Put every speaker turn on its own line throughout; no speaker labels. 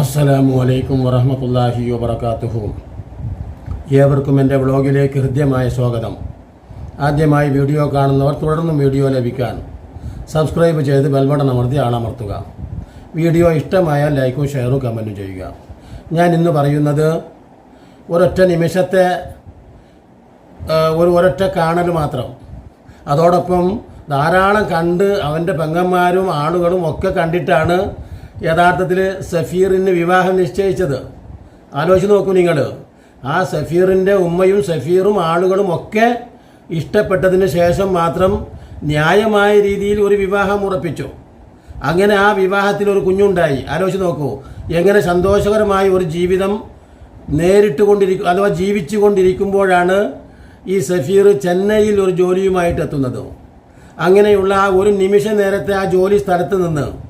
അസ്സലാമു അലൈക്കും വറഹമത്തല്ലാഹി വബർക്കാത്തുഹു ഏവർക്കും എന്റെ വ്ളോഗിലേക്ക് ഹൃദ്യമായ സ്വാഗതം. ആദ്യമായി വീഡിയോ കാണുന്നവർ തുടർന്നും വീഡിയോ ലഭിക്കാൻ സബ്സ്ക്രൈബ് ചെയ്ത് ബെൽബട്ടൺ അമർത്തി ആളമർത്തുക. വീഡിയോ ഇഷ്ടമായാൽ ലൈക്കും ഷെയറും കമന്റും ചെയ്യുക. ഞാൻ ഇന്ന് പറയുന്നത് ഒരൊറ്റ നിമിഷത്തെ ഒരു ഒരൊറ്റ കാണൽ മാത്രം. അതോടൊപ്പം ധാരാളം കണ്ട് അവന്റെ പെങ്ങന്മാരും ആളുകളും ഒക്കെ കണ്ടിട്ടാണ് യഥാർത്ഥത്തിൽ സഫീറിന് വിവാഹം നിശ്ചയിച്ചത്. ആലോചിച്ച് നോക്കൂ നിങ്ങൾ ആ സഫീറിന്റെ ഉമ്മയും സഫീറും ആളുകളും ഒക്കെ ഇഷ്ടപ്പെട്ടതിന് ശേഷം മാത്രം ന്യായമായ രീതിയിൽ ഒരു വിവാഹം ഉറപ്പിച്ചു. അങ്ങനെ ആ വിവാഹത്തിൽ ഒരു കുഞ്ഞുണ്ടായി. ആലോചിച്ച് നോക്കൂ. എങ്ങനെ സന്തോഷകരമായ ഒരു ജീവിതം നേരിട്ട് കൊണ്ടിരിക്കും അഥവാ ജീവിച്ചു കൊണ്ടിരിക്കുമ്പോഴാണ് ഈ സഫീർ ചെന്നൈയിൽ ഒരു ജോലിയുമായിട്ട് എത്തുന്നത് അങ്ങനെയുള്ള ആ ഒരു നിമിഷ നേരത്തെ ആ ജോലി സ്ഥലത്ത് നിന്ന്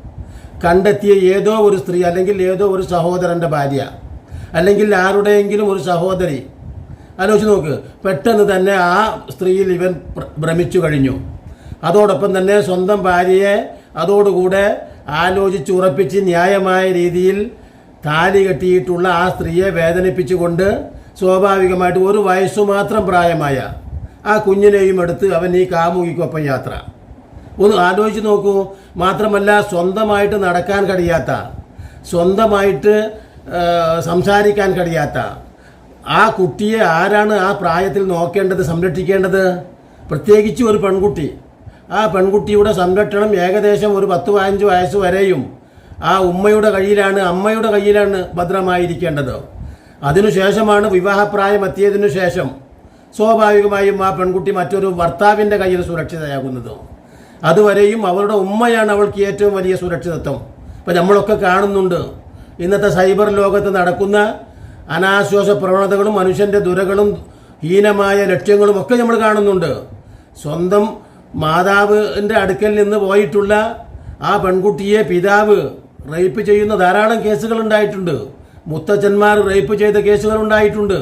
കണ്ടെത്തിയ ഏതോ ഒരു സ്ത്രീ അല്ലെങ്കിൽ ഏതോ ഒരു സഹോദരന്റെ ഭാര്യ അല്ലെങ്കിൽ ആരുടെയെങ്കിലും ഒരു സഹോദരി. ആലോചിച്ച് നോക്ക് പെട്ടെന്ന് തന്നെ ആ സ്ത്രീയിൽ ഇവൻ ഭ്രമിച്ചു കഴിഞ്ഞു. അതോടൊപ്പം തന്നെ സ്വന്തം ഭാര്യയെ അതോടുകൂടെ ആലോചിച്ച് ഉറപ്പിച്ച് ന്യായമായ രീതിയിൽ താലി കെട്ടിയിട്ടുള്ള ആ സ്ത്രീയെ വേദനിപ്പിച്ചുകൊണ്ട് സ്വാഭാവികമായിട്ട് ഒരു വയസ്സു മാത്രം പ്രായമായ ആ കുഞ്ഞിനെയും എടുത്ത് അവൻ ഈ കാമുകിക്കൊപ്പം യാത്ര. ഒന്ന് ആലോചിച്ച് നോക്കൂ. മാത്രമല്ല സ്വന്തമായിട്ട് നടക്കാൻ കഴിയാത്ത സ്വന്തമായിട്ട് സംസാരിക്കാൻ കഴിയാത്ത ആ കുട്ടിയെ ആരാണ് ആ പ്രായത്തിൽ നോക്കേണ്ടത് സംരക്ഷിക്കേണ്ടത്? പ്രത്യേകിച്ച് ഒരു പെൺകുട്ടി. ആ പെൺകുട്ടിയുടെ സംരക്ഷണം ഏകദേശം ഒരു പത്ത് പതിനഞ്ച് വയസ്സ് വരെയും ആ ഉമ്മയുടെ കയ്യിലാണ് അമ്മയുടെ കയ്യിലാണ് ഭദ്രമായിരിക്കേണ്ടത്. അതിനുശേഷമാണ് വിവാഹപ്രായം എത്തിയതിനു ശേഷം സ്വാഭാവികമായും ആ പെൺകുട്ടി മറ്റൊരു ഭർത്താവിന്റെ കയ്യിൽ സുരക്ഷിതയാകുന്നത്. അതുവരെയും അവരുടെ ഉമ്മയാണ് അവൾക്ക് ഏറ്റവും വലിയ സുരക്ഷിതത്വം. ഇപ്പം നമ്മളൊക്കെ കാണുന്നുണ്ട്. ഇന്നത്തെ സൈബർ ലോകത്ത് നടക്കുന്ന അനാശ്വാസ പ്രവണതകളും മനുഷ്യന്റെ ദുരകളും ഹീനമായ ലക്ഷ്യങ്ങളും ഒക്കെ നമ്മൾ കാണുന്നുണ്ട്. സ്വന്തം മാതാവിന്റെ അടുക്കൽ നിന്ന് പോയിട്ടുള്ള ആ പെൺകുട്ടിയെ പിതാവ് റേപ്പ് ചെയ്യുന്ന ധാരാളം കേസുകൾ ഉണ്ടായിട്ടുണ്ട്. മുത്തച്ഛന്മാർ റേപ്പ് ചെയ്ത കേസുകൾ ഉണ്ടായിട്ടുണ്ട്.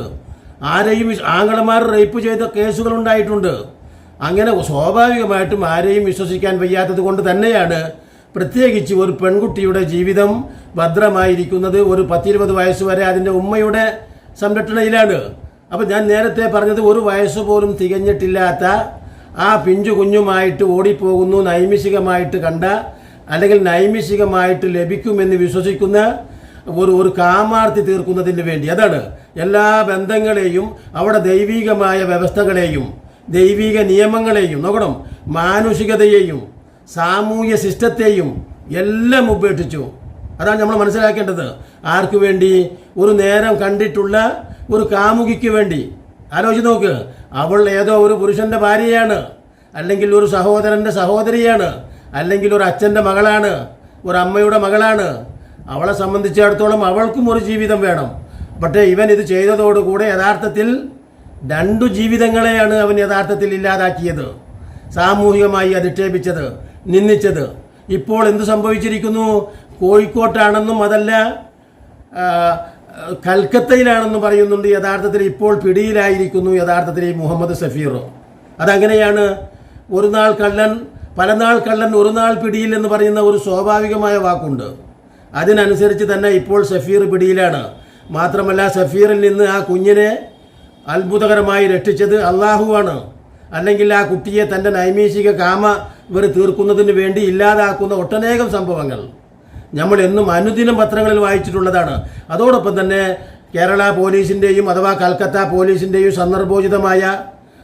ആരെയും ആങ്ങളമാർ റേപ്പ് ചെയ്ത കേസുകൾ ഉണ്ടായിട്ടുണ്ട്. അങ്ങനെ സ്വാഭാവികമായിട്ടും ആരെയും വിശ്വസിക്കാൻ വയ്യാത്തത് കൊണ്ട് തന്നെയാണ് പ്രത്യേകിച്ച് ഒരു പെൺകുട്ടിയുടെ ജീവിതം ഭദ്രമായിരിക്കുന്നത് ഒരു പത്തിരുപത് വയസ്സ് വരെ അതിന്റെ ഉമ്മയുടെ സംരക്ഷണയിലാണ്. അപ്പോൾ ഞാൻ നേരത്തെ പറഞ്ഞത് ഒരു വയസ്സ് പോലും തികഞ്ഞിട്ടില്ലാത്ത ആ പിഞ്ചു കുഞ്ഞുമായിട്ട് ഓടിപ്പോകുന്നു നൈമിഷികമായിട്ട് കണ്ട അല്ലെങ്കിൽ നൈമിഷികമായിട്ട് ലഭിക്കുമെന്ന് വിശ്വസിക്കുന്ന ഒരു ഒരു കാമാർത്തി തീർക്കുന്നതിന് വേണ്ടി. അതാണ് എല്ലാ ബന്ധങ്ങളെയും അവിടെ ദൈവികമായ വ്യവസ്ഥകളെയും ദൈവിക നിയമങ്ങളെയും നോക്കണം മാനുഷികതയെയും സാമൂഹ്യ സിസ്റ്റത്തെയും എല്ലാം ഉപേക്ഷിച്ചു. അതാണ് നമ്മൾ മനസ്സിലാക്കേണ്ടത്. ആർക്കു വേണ്ടി? ഒരു നേരം കണ്ടിട്ടുള്ള ഒരു കാമുകിക്ക് വേണ്ടി. ആലോചിച്ച് നോക്ക്. അവൾ ഏതോ ഒരു പുരുഷന്റെ ഭാര്യയാണ്. അല്ലെങ്കിൽ ഒരു സഹോദരന്റെ സഹോദരിയാണ്. അല്ലെങ്കിൽ ഒരു അച്ഛന്റെ മകളാണ്. ഒരു അമ്മയുടെ മകളാണ്. അവളെ സംബന്ധിച്ചിടത്തോളം അവൾക്കും ഒരു ജീവിതം വേണം. പക്ഷേ ഇവൻ ഇത് ചെയ്തതോടുകൂടെ യഥാർത്ഥത്തിൽ രണ്ടു ജീവിതങ്ങളെയാണ് അവൻ യഥാർത്ഥത്തിൽ ഇല്ലാതാക്കിയത്. സാമൂഹികമായി അധിക്ഷേപിച്ചത് നിന്ദിച്ചത്. ഇപ്പോൾ എന്തു സംഭവിച്ചിരിക്കുന്നു? കോഴിക്കോട്ടാണെന്നും അതല്ല കൽക്കത്തയിലാണെന്നും പറയുന്നുണ്ട്. യഥാർത്ഥത്തിൽ ഇപ്പോൾ പിടിയിലായിരിക്കുന്നു യഥാർത്ഥത്തിൽ ഈ മുഹമ്മദ് സഫീർ. അതങ്ങനെയാണ് ഒരു നാൾ കള്ളൻ പല നാൾ കള്ളൻ ഒരു നാൾ പിടിയിൽ എന്ന് പറയുന്ന ഒരു സ്വാഭാവികമായ വാക്കുണ്ട്. അതിനനുസരിച്ച് തന്നെ ഇപ്പോൾ സഫീർ പിടിയിലാണ്. മാത്രമല്ല സഫീറിൽ നിന്ന് ആ കുഞ്ഞിനെ അത്ഭുതകരമായി രക്ഷിച്ചത് അള്ളാഹുവാണ്. അല്ലെങ്കിൽ ആ കുട്ടിയെ തന്റെ നൈമീഷിക കാമ ഇവർ തീർക്കുന്നതിന് വേണ്ടി ഇല്ലാതാക്കുന്ന ഒട്ടനേകം സംഭവങ്ങൾ. നമ്മൾ എന്നും അനുദിനം പത്രങ്ങളിൽ വായിച്ചിട്ടുള്ളതാണ്. അതോടൊപ്പം തന്നെ കേരള പോലീസിന്റെയും അഥവാ കൽക്കത്ത പോലീസിന്റെയും സന്ദർഭോചിതമായ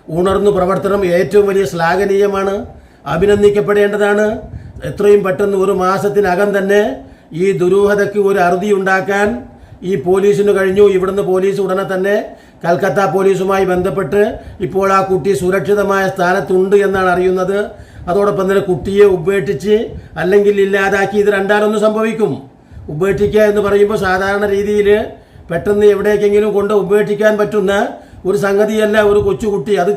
ഉണർന്നു പ്രവർത്തനം ഏറ്റവും വലിയ ശ്ലാഘനീയമാണ്. അഭിനന്ദിക്കപ്പെടേണ്ടതാണ്. എത്രയും പെട്ടെന്ന് ഒരു മാസത്തിനകം തന്നെ ഈ ദുരൂഹതയ്ക്ക് ഒരു അറുതി ഉണ്ടാക്കാൻ ഈ പോലീസിന് കഴിഞ്ഞു. ഇവിടുന്ന് പോലീസ് ഉടനെ തന്നെ കൽക്കത്ത പോലീസുമായി ബന്ധപ്പെട്ട് ഇപ്പോൾ ആ കുട്ടി സുരക്ഷിതമായ സ്ഥാനത്തുണ്ട് എന്നാണ് അറിയുന്നത്. അതോടൊപ്പം തന്നെ കുട്ടിയെ ഉപേക്ഷിച്ച് അല്ലെങ്കിൽ ഇല്ലാതാക്കി ഇത് രണ്ടാലൊന്നും സംഭവിക്കും. ഉപേക്ഷിക്കുക എന്ന് പറയുമ്പോൾ സാധാരണ രീതിയിൽ പെട്ടെന്ന് എവിടേക്കെങ്കിലും കൊണ്ട് ഉപേക്ഷിക്കാൻ പറ്റുന്ന ഒരു സംഗതിയല്ല ഒരു കൊച്ചുകുട്ടി. അത്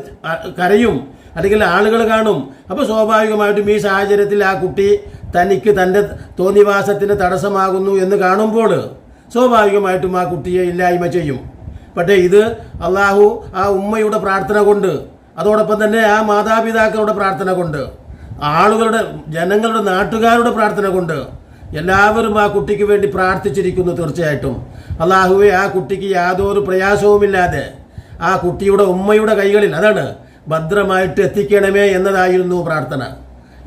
കരയും. അല്ലെങ്കിൽ ആളുകൾ കാണും. അപ്പോൾ സ്വാഭാവികമായിട്ടും ഈ സാഹചര്യത്തിൽ ആ കുട്ടി തനിക്ക് തന്റെ തോന്നിവാസത്തിന് തടസ്സമാകുന്നു എന്ന് കാണുമ്പോൾ സ്വാഭാവികമായിട്ടും ആ കുട്ടിയെ ഇല്ലായ്മ ചെയ്യും. പക്ഷേ ഇത് അള്ളാഹു ആ ഉമ്മയുടെ പ്രാർത്ഥന കൊണ്ട് അതോടൊപ്പം തന്നെ ആ മാതാപിതാക്കളുടെ പ്രാർത്ഥന കൊണ്ട് ആളുകളുടെ ജനങ്ങളുടെ നാട്ടുകാരുടെ പ്രാർത്ഥന കൊണ്ട് എല്ലാവരും ആ കുട്ടിക്ക് വേണ്ടി പ്രാർത്ഥിച്ചിരിക്കുന്നു തീർച്ചയായിട്ടും. അള്ളാഹുവെ ആ കുട്ടിക്ക് യാതൊരു പ്രയാസവുമില്ലാതെ ആ കുട്ടിയുടെ ഉമ്മയുടെ കൈകളിൽ അതാണ് ഭദ്രമായിട്ട് എത്തിക്കണമേ എന്നതായിരുന്നു പ്രാർത്ഥന.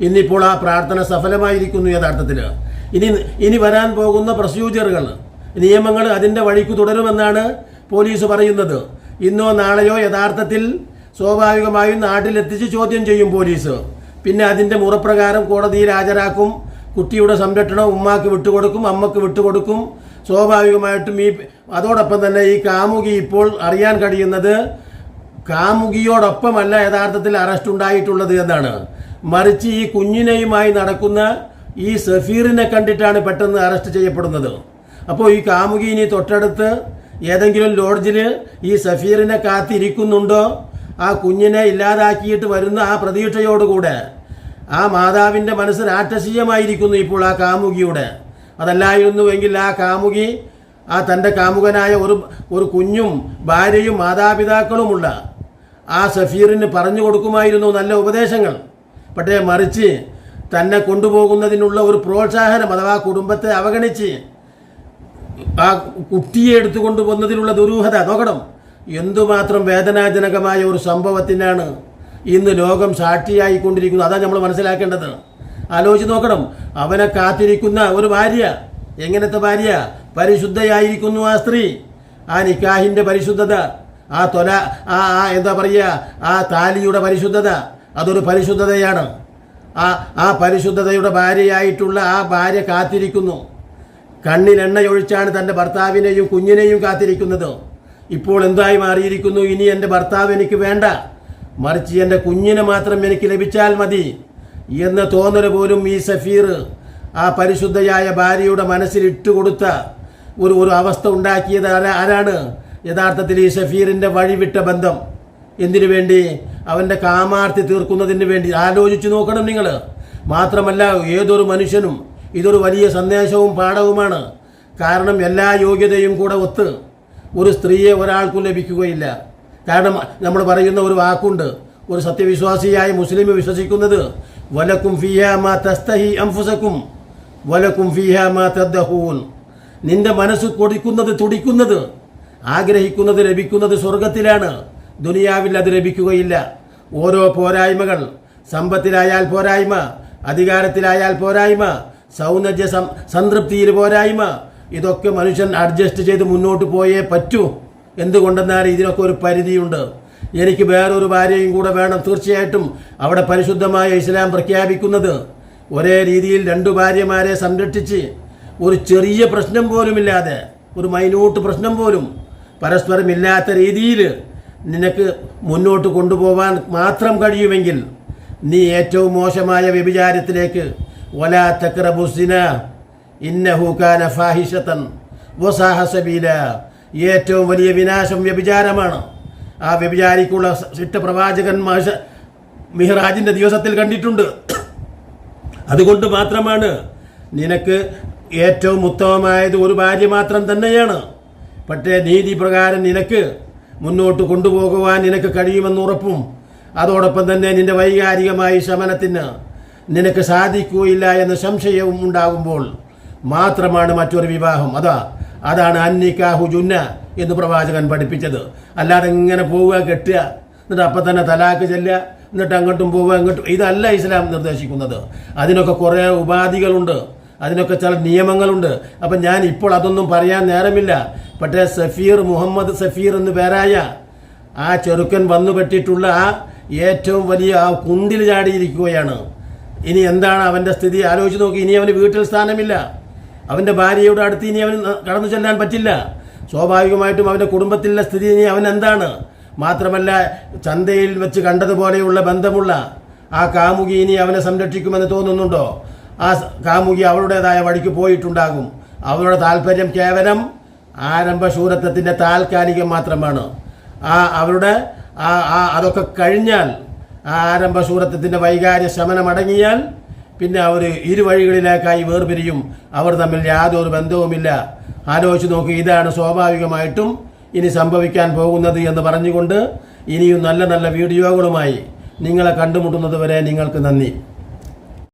ഇന്നിപ്പോൾ ആ പ്രാർത്ഥന സഫലമായിരിക്കുന്നു യഥാർത്ഥത്തിൽ. ഇനി ഇനി വരാൻ പോകുന്ന പ്രൊസീജിയറുകൾ നിയമങ്ങൾ അതിന്റെ വഴിക്ക് തുടരുമെന്നാണ് പോലീസ് പറയുന്നത്. ഇന്നോ നാളെയോ യഥാർത്ഥത്തിൽ സ്വാഭാവികമായും നാട്ടിലെത്തിച്ച് ചോദ്യം ചെയ്യും പോലീസ്. പിന്നെ അതിന്റെ മുറപ്രകാരം കോടതിയിൽ ഹാജരാക്കും. കുട്ടിയുടെ സംരക്ഷണം ഉമ്മാക്ക് വിട്ടുകൊടുക്കും അമ്മയ്ക്ക് വിട്ടുകൊടുക്കും. സ്വാഭാവികമായിട്ടും ഈ അതോടൊപ്പം തന്നെ ഈ കാമുകി ഇപ്പോൾ അറിയാൻ കഴിയുന്നത് കാമുകിയോടൊപ്പമല്ല യഥാർത്ഥത്തിൽ അറസ്റ്റ് ഉണ്ടായിട്ടുള്ളത് എന്നാണ്. മറിച്ച് ഈ കുഞ്ഞിനെയുമായി നടക്കുന്ന ഈ സഫീറിനെ കണ്ടിട്ടാണ് പെട്ടെന്ന് അറസ്റ്റ് ചെയ്യപ്പെടുന്നത്. അപ്പോൾ ഈ കാമുകി ഇനി തൊട്ടടുത്ത് ഏതെങ്കിലും ലോഡ്ജിൽ ഈ സഫീറിനെ കാത്തിരിക്കുന്നുണ്ടോ? ആ കുഞ്ഞിനെ ഇല്ലാതാക്കിയിട്ട് വരുന്ന ആ പ്രതീക്ഷയോടുകൂടെ. ആ മാതാവിന്റെ മനസ്സ് രാക്ഷസീയമായിരിക്കുന്നു ഇപ്പോൾ ആ കാമുകിയുടെ. അതല്ലായിരുന്നുവെങ്കിൽ ആ കാമുകി ആ തന്റെ കാമുകനായ ഒരു ഒരു കുഞ്ഞും ഭാര്യയും മാതാപിതാക്കളുമുള്ള ആ സഫീറിന് പറഞ്ഞു കൊടുക്കുമായിരുന്നു നല്ല ഉപദേശങ്ങൾ. പക്ഷേ മറിച്ച് തന്നെ കൊണ്ടുപോകുന്നതിനുള്ള ഒരു പ്രോത്സാഹനം അഥവാ കുടുംബത്തെ അവഗണിച്ച് ആ കുട്ടിയെ എടുത്തുകൊണ്ട് വന്നതിലുള്ള ദുരൂഹത നോക്കണം. എന്തുമാത്രം വേദനാജനകമായ ഒരു സംഭവത്തിനാണ് ഇന്ന് ലോകം സാക്ഷിയായിക്കൊണ്ടിരിക്കുന്നത്. അതാണ് നമ്മൾ മനസ്സിലാക്കേണ്ടത്. ആലോചിച്ച് നോക്കണം. അവനെ കാത്തിരിക്കുന്ന ഒരു ഭാര്യ എങ്ങനത്തെ ഭാര്യ? പരിശുദ്ധയായിരിക്കുന്നു ആ സ്ത്രീ. ആ നിക്കാഹിന്റെ പരിശുദ്ധത ആ തൊല ആ ആ എന്താ പറയുക ആ താലിയുടെ പരിശുദ്ധത അതൊരു പരിശുദ്ധതയാണ്. ആ ആ പരിശുദ്ധതയുടെ ഭാര്യയായിട്ടുള്ള ആ ഭാര്യ കാത്തിരിക്കുന്നു. കണ്ണിൽ എണ്ണയൊഴിച്ചാണ് തന്റെ ഭർത്താവിനെയും കുഞ്ഞിനെയും കാത്തിരിക്കുന്നത്. ഇപ്പോൾ എന്തായി മാറിയിരിക്കുന്നു? ഇനി എന്റെ ഭർത്താവ് എനിക്ക് വേണ്ട. മറിച്ച് എന്റെ കുഞ്ഞിനെ മാത്രം എനിക്ക് ലഭിച്ചാൽ മതി എന്ന തോന്നൽ പോലും ഈ സഫീർ ആ പരിശുദ്ധയായ ഭാര്യയുടെ മനസ്സിൽ ഇട്ടുകൊടുത്ത ഒരു ഒരു അവസ്ഥ ഉണ്ടാക്കിയത് ആരാണ്? യഥാർത്ഥത്തിൽ ഈ സഫീറിന്റെ വഴിവിട്ട ബന്ധം. എന്തിനു വേണ്ടി? അവന്റെ കാമാർത്തി തീർക്കുന്നതിന് വേണ്ടി. ആലോചിച്ചു നോക്കണം നിങ്ങൾ. മാത്രമല്ല ഏതൊരു മനുഷ്യനും ഇതൊരു വലിയ സന്ദേശവും പാഠവുമാണ്. കാരണം എല്ലാ യോഗ്യതയും കൂടെ ഒത്ത് ഒരു സ്ത്രീയെ ഒരാൾക്കും ലഭിക്കുകയില്ല. കാരണം നമ്മൾ പറയുന്ന ഒരു വാക്കുണ്ട് ഒരു സത്യവിശ്വാസിയായ മുസ്ലിം വിശ്വസിക്കുന്നത് വലക്കും ഫിയാമാ തസ്തഹി അംഫുസക്കും വലക്കും ഫിയാമാ തദ്ദഹൂൻ. നിന്റെ മനസ്സ് കൊടിക്കുന്നത് തുടിക്കുന്നത് ആഗ്രഹിക്കുന്നത് ലഭിക്കുന്നത് സ്വർഗത്തിലാണ് ദുനിയാവിൽ അത് ലഭിക്കുകയില്ല. ഓരോ പോരായ്മകൾ സമ്പത്തിലായാൽ പോരായ്മ അധികാരത്തിലായാൽ പോരായ്മ സൗന്ദര്യ സംതൃപ്തിയിൽ പോരായ്മ. ഇതൊക്കെ മനുഷ്യൻ അഡ്ജസ്റ്റ് ചെയ്ത് മുന്നോട്ട് പോയേ പറ്റൂ. എന്തുകൊണ്ടെന്നാൽ ഇതിനൊക്കെ ഒരു പരിധിയുണ്ട്. എനിക്ക് വേറൊരു ഭാര്യയും കൂടെ വേണം തീർച്ചയായിട്ടും അവിടെ പരിശുദ്ധമായ ഇസ്ലാം പ്രഖ്യാപിക്കുന്നത്. ഒരേ രീതിയിൽ രണ്ടു ഭാര്യമാരെ സംരക്ഷിച്ച് ഒരു ചെറിയ പ്രശ്നം പോലുമില്ലാതെ ഒരു മൈന്യൂട്ട് പ്രശ്നം പോലും പരസ്പരം ഇല്ലാത്ത രീതിയിൽ നിനക്ക് മുന്നോട്ട് കൊണ്ടുപോകാൻ മാത്രം കഴിയുമെങ്കിൽ നീ ഏറ്റവും മോശമായ വ്യഭിചാരത്തിലേക്ക് വലാ الزنا. إنه كان فاحشة വസാഹ سبيلا. ഏറ്റവും വലിയ വിനാശം വ്യഭിചാരമാണ്. ആ വ്യഭിചാരിക്കുള്ള സിട്ട പ്രവാചകൻ മാഷ മിഹ്റാജിന്റെ ദിവസത്തിൽ കണ്ടിട്ടുണ്ട്. അതുകൊണ്ട് മാത്രമാണ് നിനക്ക് ഏറ്റവും ഉത്തമമായത് ഒരു ഭാര്യ മാത്രം തന്നെയാണ്. പക്ഷേ നീതി പ്രകാരം നിനക്ക് മുന്നോട്ട് കൊണ്ടുപോകുവാൻ നിനക്ക് കഴിയുമെന്ന് ഉറപ്പും. അതോടൊപ്പം തന്നെ നിന്റെ വൈകാരികമായ ശമനത്തിന് നിനക്ക് സാധിക്കുകയില്ല എന്ന സംശയവും ഉണ്ടാകുമ്പോൾ മാത്രമാണ് മറ്റൊരു വിവാഹം. അതാ അതാണ് അന്നിക്കാഹു ജുന്ന എന്ന് പ്രവാചകൻ പഠിപ്പിച്ചത്. അല്ലാതെ ഇങ്ങനെ പോവുക കെട്ടുക എന്നിട്ട് അപ്പം തന്നെ തലാക്ക് ചെല്ലുക എന്നിട്ട് അങ്ങോട്ടും പോവുക ഇങ്ങോട്ടും. ഇതല്ല ഇസ്ലാം നിർദ്ദേശിക്കുന്നത്. അതിനൊക്കെ കുറേ ഉപാധികളുണ്ട്. അതിനൊക്കെ ചില നിയമങ്ങളുണ്ട്. അപ്പം ഞാൻ ഇപ്പോൾ അതൊന്നും പറയാൻ നേരമില്ല. പക്ഷേ സഫീർ മുഹമ്മദ് സഫീർ എന്ന് പേരായ ആ ചെറുക്കൻ വന്നു പെട്ടിട്ടുള്ള ആ ഏറ്റവും വലിയ ആ കുണ്ടിൽ ചാടിയിരിക്കുകയാണ്. ഇനി എന്താണ് അവന്റെ സ്ഥിതി? ആലോചിച്ച് നോക്കി. ഇനി അവന് വീട്ടിൽ സ്ഥാനമില്ല. അവന്റെ ഭാര്യയുടെ അടുത്ത് ഇനി അവന് കടന്നു ചെല്ലാൻ പറ്റില്ല. സ്വാഭാവികമായിട്ടും അവന്റെ കുടുംബത്തിലെ സ്ഥിതി ഇനി അവൻ എന്താണ്? മാത്രമല്ല ചന്തയിൽ വെച്ച് കണ്ടതുപോലെയുള്ള ബന്ധമുള്ള ആ കാമുകി ഇനി അവനെ സംരക്ഷിക്കുമെന്ന് തോന്നുന്നുണ്ടോ? ആ കാമുകി അവളുടേതായ വഴിക്ക് പോയിട്ടുണ്ടാകും. അവളുടെ താല്പര്യം കേവലം ആരംഭ ആരംഭശൂരത്വത്തിന്റെ താൽക്കാലികം മാത്രമാണ്. ആ അവരുടെ ആ അതൊക്കെ കഴിഞ്ഞാൽ ആ ആരംഭശൂരത്വത്തിന്റെ വൈകാര്യ ശമനം അടങ്ങിയാൽ പിന്നെ അവർ ഇരുവഴികളിലേക്കായി വേർപിരിയും. അവർ തമ്മിൽ യാതൊരു ബന്ധവുമില്ല. ആലോചിച്ച് നോക്കി ഇതാണ് സ്വാഭാവികമായിട്ടും ഇനി സംഭവിക്കാൻ പോകുന്നത് എന്ന് പറഞ്ഞുകൊണ്ട് ഇനിയും നല്ല നല്ല വീഡിയോകളുമായി നിങ്ങളെ കണ്ടുമുട്ടുന്നത് വരെ നിങ്ങൾക്ക് നന്ദി.